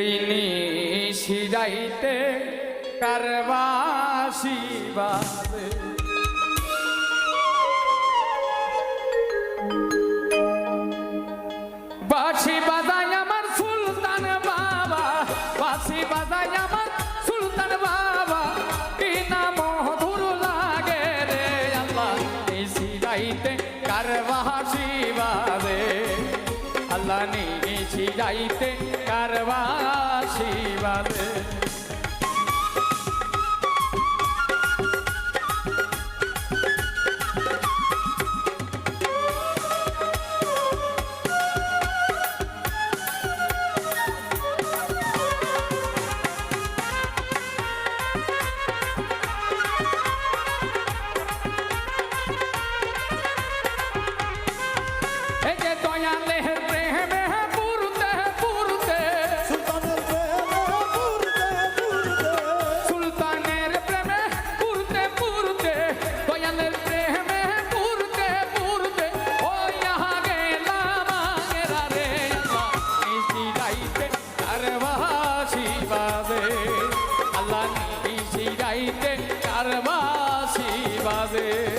এই নিশিরাইতে কারবাসি বাদে। বাসি বাজায় আমার সুলতান বাবা, বাসি বাজায় আমার সুলতান বাবা। কিনা মধুর লাগে রে আল্লাহ নিশিরাইতে কারবাসি বাদে। আল্লাহ নিশিরাইতে fazer.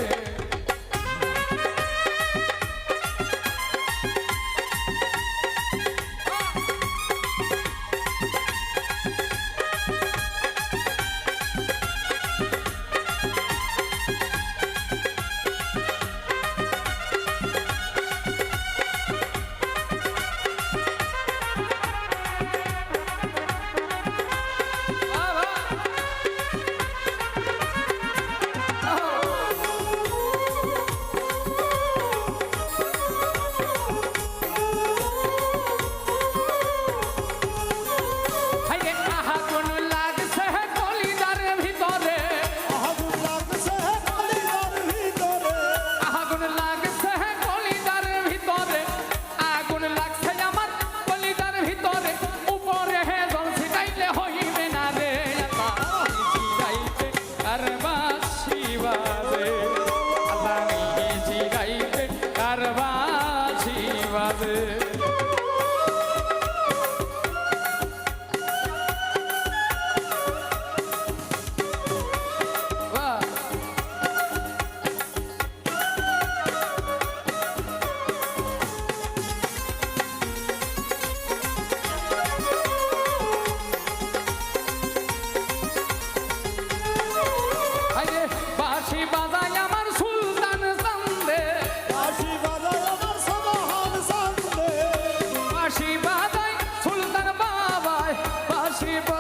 спасибо.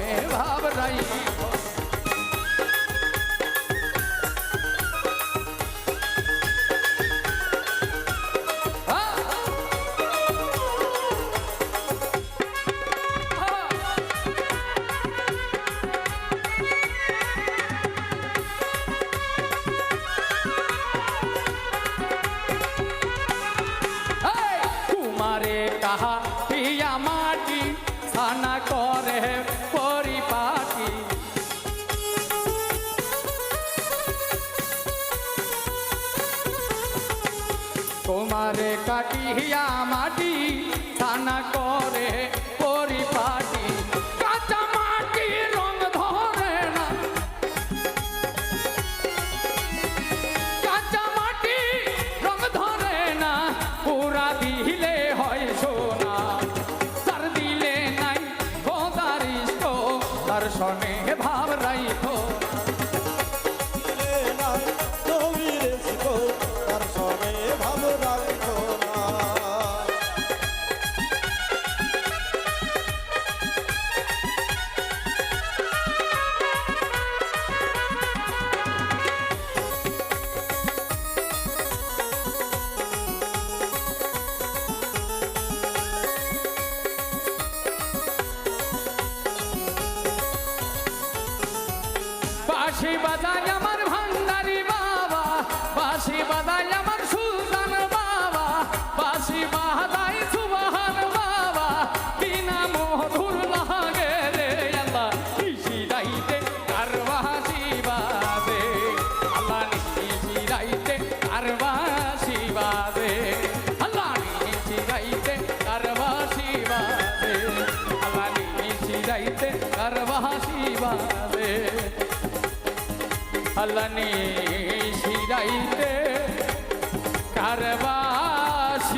में भावराई कहा তোমারে কাটিয়া মাটি থানা করে পরিপাটি। কাঁচা মাটি রং ধরে না। কাঁচা মাটি রং ধরে না। পুরা দিলে হয় সোনা। তার দিলে নাই তো তার দর্শনে ভাব রাইতো বাসি বাজায় আমার ভান্ডারি বাবা বাসি বাজায় আমার হলনি শিরাইতে কারবাসিবা